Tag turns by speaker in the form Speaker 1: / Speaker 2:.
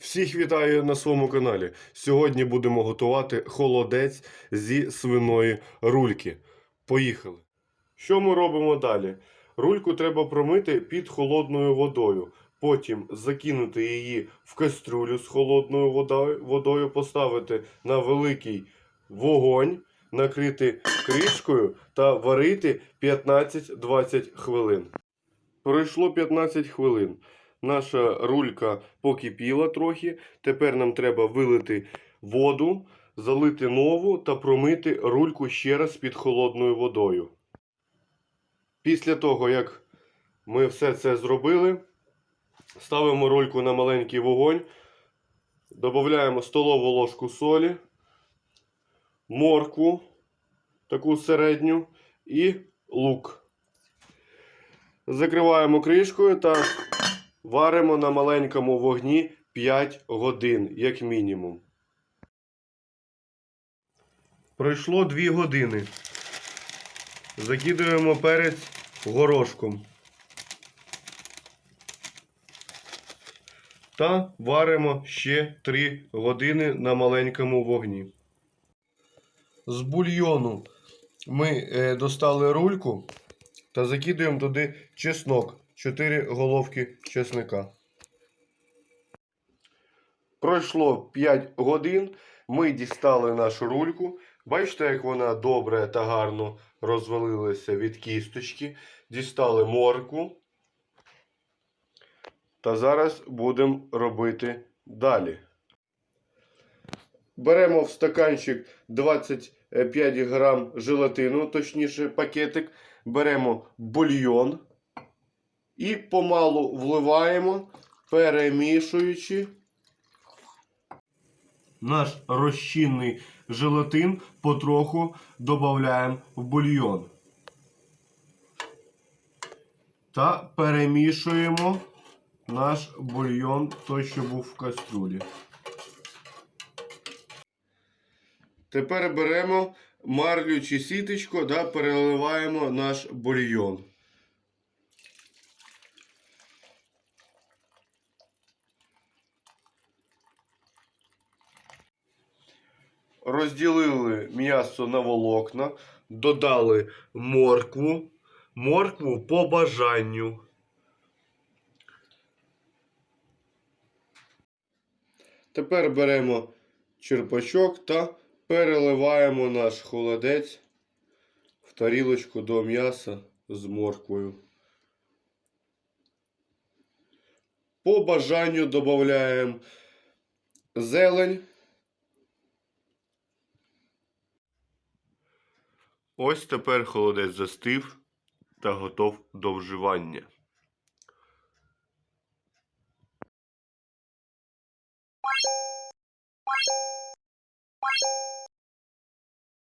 Speaker 1: Всіх вітаю на своєму каналі. Сьогодні будемо готувати холодець зі свиної рульки. Поїхали. Що ми робимо далі? Рульку треба промити під холодною водою. Потім закинути її в кастрюлю з холодною водою, поставити на великий вогонь, накрити кришкою та варити 15-20 хвилин. Пройшло 15 хвилин. Наша рулька покипіла трохи. Тепер нам треба вилити воду, залити нову та промити рульку ще раз під холодною водою. Після того, як ми все це зробили, ставимо рульку на маленький вогонь, додаємо столову ложку солі, моркву, таку середню, і лук. Закриваємо кришкою та Варимо на маленькому вогні 5 годин, як мінімум. Пройшло 2 години. Закидуємо перець горошком. Та варимо ще 3 години на маленькому вогні. З бульйону ми е, достали рульку та закидуємо туди чеснок. 4 головки чесника. Пройшло 5 годин. Ми дістали нашу рульку. Бачите, як вона добре та гарно розвалилася від кісточки. Дістали морку. Та зараз будемо робити далі. Беремо в стаканчик 25 грам желатину, точніше пакетик. Беремо бульйон. І помалу вливаємо, перемішуючи наш розчинний желатин потроху додаємо в бульйон. Та перемішуємо наш бульйон, той, що був в каструлі. Тепер беремо марлю чи сіточку та переливаємо наш бульйон. розділили м'ясо на волокна, додали моркву, моркву по бажанню. Тепер беремо черпачок та переливаємо наш холодець в тарілочку до м'яса з морквою. По бажанню додаємо зелень. Ось тепер холодець застив та готов до вживання.